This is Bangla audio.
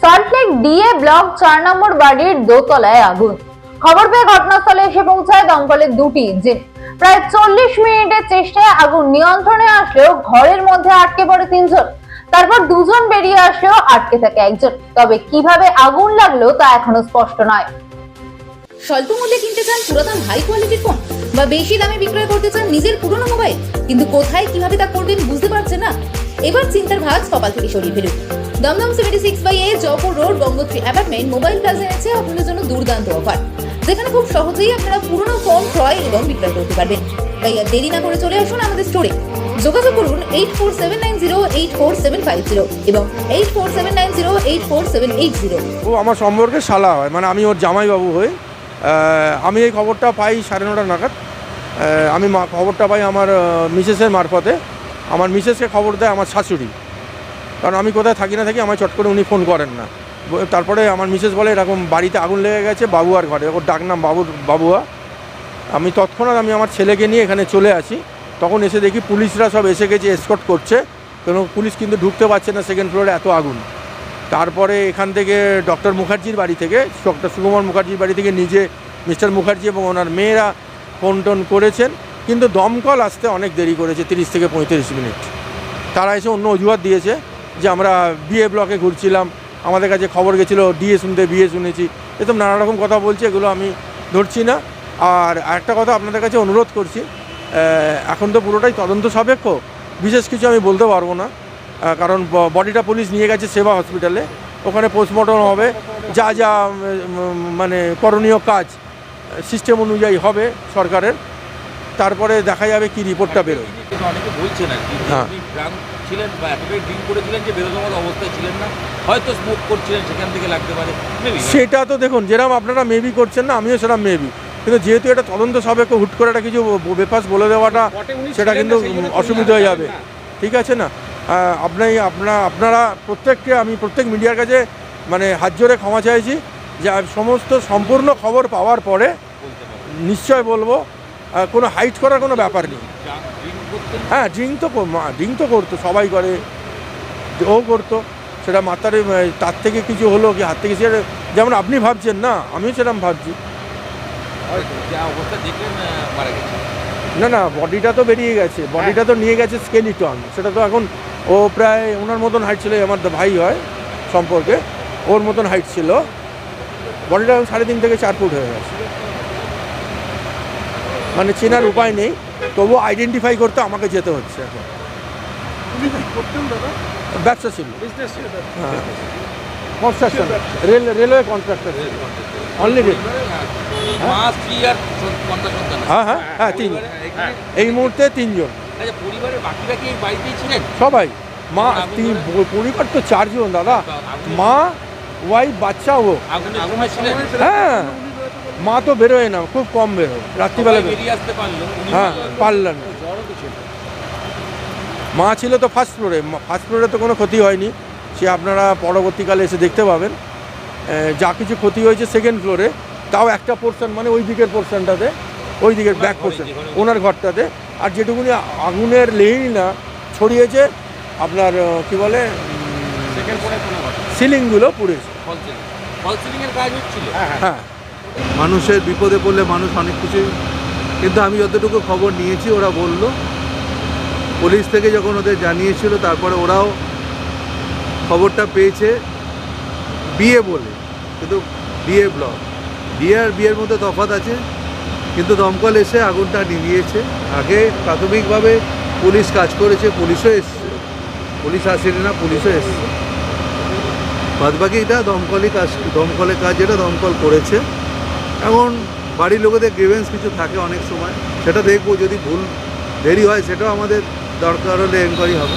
সল্টলেক ডিএ ব্লক চার নম্বর বাড়ির দোতলায় আগুন। খবর পেয়ে ঘটনাস্থলে এসে পৌঁছায় দমকলের দুটি ইঞ্জিন। প্রায় চল্লিশ মিনিটের চেষ্টায় আগুন নিয়ন্ত্রণে আসলেও ঘরের মধ্যে আটকে পড়ে তিনজন। তারপর দুজন বেরিয়ে আসলেও আটকে থাকে একজন। তবে কীভাবে আগুন লাগল তা এখনও স্পষ্ট নয়। স্বল্প মূল্যে কিনতে চান পুরাতন হাই কোয়ালিটির ফোন বা বেশি দামে বিক্রয় করতে চান নিজের পুরনো মোবাইল কিন্তু কোথায় কীভাবে তা করবেন বুঝতে পারছেন না? এবার চিন্তার ভাঁজ কপাল থেকে সরিয়ে ফেলুন। Dumdum seventy six by A, Jaipur road, Gangotri apartment, mobile plaza এনেছে আপনাদের জন্য দুর্দান্ত অফার। যেখানে খুব সহজেই আপনারা পুরনো ফর্ম, ক্রয় এবং বিক্রয় করতে পারবেন। তাই আর দেরি না করে চলে আসুন আমাদের স্টোরে যোগাযোগ করুন eight four seven nine zero eight four seven five zero এবং eight four seven nine zero eight four seven eight zero ও, আমার সম্পর্কে শালা হয় মানে আমি ওর জামাইবাবু হই। আমি এই খবরটা পাই সাড়ে নটা নাগাদ। আমি খবরটা পাই আমার মিসেসের মারফতে। আমার মিসেসকে খবর দেয় আমার শাশুড়ি। কারণ আমি কোথায় থাকি না থাকি আমার চট করে উনি ফোন করেন না। তারপরে আমার মিসেস বলে, এরকম বাড়িতে আগুন লেগে গেছে বাবুয়ার ঘরে। ওর ডাকনাম বাবুর, বাবুয়া। আমি তৎক্ষণাৎ আমি আমার ছেলেকে নিয়ে এখানে চলে আসি। তখন এসে দেখি পুলিশরা সব এসে গেছে এসকট করছে। কেন, পুলিশ কিন্তু ঢুকতে পারছে না সেকেন্ড ফ্লোরে এত আগুন। তারপরে এখান থেকে ডক্টর মুখার্জির বাড়ি থেকে ডক্টর সুকুমার মুখার্জির বাড়ি থেকে নিজে মিস্টার মুখার্জি এবং ওনার মেয়েরা ফোন টোন করেছেন। কিন্তু দমকল আসতে অনেক দেরি করেছে, তিরিশ থেকে পঁয়ত্রিশ মিনিট। তারা এসে অন্য অজুহাত দিয়েছে। যে আমরা বিএ ব্লকে ঘুরছিলাম, আমাদের কাছে খবর গেছিল, ডিএ শুনতে, বিএ শুনেছি। এরকম নানা রকম কথা বলছে, এগুলো আমি ধরছি না। আর একটা কথা আপনাদের কাছে অনুরোধ করছি এখন তো পুরোটাই তদন্ত সাপেক্ষ, বিশেষ কিছু আমি বলতে পারব না। কারণ বডিটা পুলিশ নিয়ে গেছে সেবা হসপিটালে, ওখানে পোস্টমর্টম হবে, যা যা মানে করণীয় কাজ, সিস্টেম অনুযায়ী হবে সরকারের। তারপরে দেখা যাবে কি রিপোর্টটা বেরোয়। কিন্তু অনেকে বলছেন আর কি হ্যাঁ। ছিলেন বা এতটাই ড্রিঙ্ক করেছিলেন যে বেরোজমার অবস্থায় ছিলেন না? হয়তো স্মোক করছিলেন সেখান থেকে লাগতে পারে। সেটা তো দেখুন যেরকম আপনারা মেবি করছেন না আমিও সেরকম মেবি কিন্তু যেহেতু এটা তদন্ত সাপেক্ষ হুট করে একটা কিছু বেফাস বলে দেওয়াটা সেটা কিন্তু অসুবিধা হয়ে যাবে। ঠিক আছে না? আপনি আপনারা আপনারা প্রত্যেককে আমি প্রত্যেক মিডিয়ার কাছে মানে হাত জোরে ক্ষমা চাইছি। যে সমস্ত সম্পূর্ণ খবর পাওয়ার পরে নিশ্চয় বলব কোনো হাইট করার কোনো ব্যাপার নেই। হ্যাঁ ড্রিঙ্ক তো ড্রিঙ্ক তো করতো সবাই করে। ও করতো সেটা মাতারে তার থেকে কিছু হলো কি হাত থেকে সেটা যেমন আপনি ভাবছেন না আমিও সেরকম ভাবছি। না না বডিটা তো বেরিয়ে গেছে। বডিটা তো নিয়ে গেছে স্কেলিটন সেটা তো এখন ও প্রায় ওনার মতন হাইট ছিল আমার ভাই হয় সম্পর্কে ওর মতন হাইট ছিল। বডিটা সাড়ে তিন থেকে চার ফুট হয়ে গেছে। মানে চেনার উপায় নেই তবু আইডেন্টিফাই করতে আমাকে যেতে হচ্ছে এখন। ব্যবসা ছিল। হ্যাঁ। Construction rail railway contractor only rail আছে। হ্যাঁ। হ্যাঁ। হ্যাঁ তিন এই মুহূর্তে তিনজন। আচ্ছা সবাই। মা তিন পরিবার তো চারজন দাদা। মা ওয়াইফ বাচ্চা ও। হ্যাঁ। মা তো বেরোয় না খুব কম বেরোয়। রাত্রিবেলা হ্যাঁ পারলেন না। মা ছিল তো ফার্স্ট ফ্লোরে ফার্স্ট ফ্লোরে তো কোনো ক্ষতি হয়নি। সে আপনারা পরবর্তীকালে এসে দেখতে পাবেন। যা কিছু ক্ষতি হয়েছে সেকেন্ড ফ্লোরে তাও একটা পোর্শন মানে ওই দিকের পোর্শনটাতে ওই দিকের ব্যাক পোর্শন ওনার ঘরটাতে। আর যেটুকুনি আগুনের লেই না ছড়িয়েছে আপনার কি বলে সিলিংগুলো পুড়েছে। কাজ হচ্ছিল? হ্যাঁ। মানুষের বিপদে পড়লে মানুষ অনেক কিছুই কিন্তু আমি যতটুকু খবর নিয়েছি, ওরা বলল। পুলিশ থেকে যখন ওদের জানিয়েছিল, তারপরে ওরাও খবরটা পেয়েছে বিয়ে বলে। কিন্তু বিয়ে ব্লক। বিয়ে আর বিয়ের মধ্যে তফাৎ আছে, কিন্তু দমকল এসে আগুনটা নিভিয়েছে। আগে প্রাথমিকভাবে পুলিশ কাজ করেছে, পুলিশও এসছে। পুলিশ আসেনি না, পুলিশও এসছে। বাদবাকি এটা দমকলই কাজ দমকলের কাজ এটা দমকল করেছে। এখন বাড়ির লোকেদের গ্রিভেন্স কিছু থাকে অনেক সময়, সেটা দেখব। যদি ভুল দেরি হয়, সেটাও আমাদের দরকার হলে এনকোয়ারি হবে।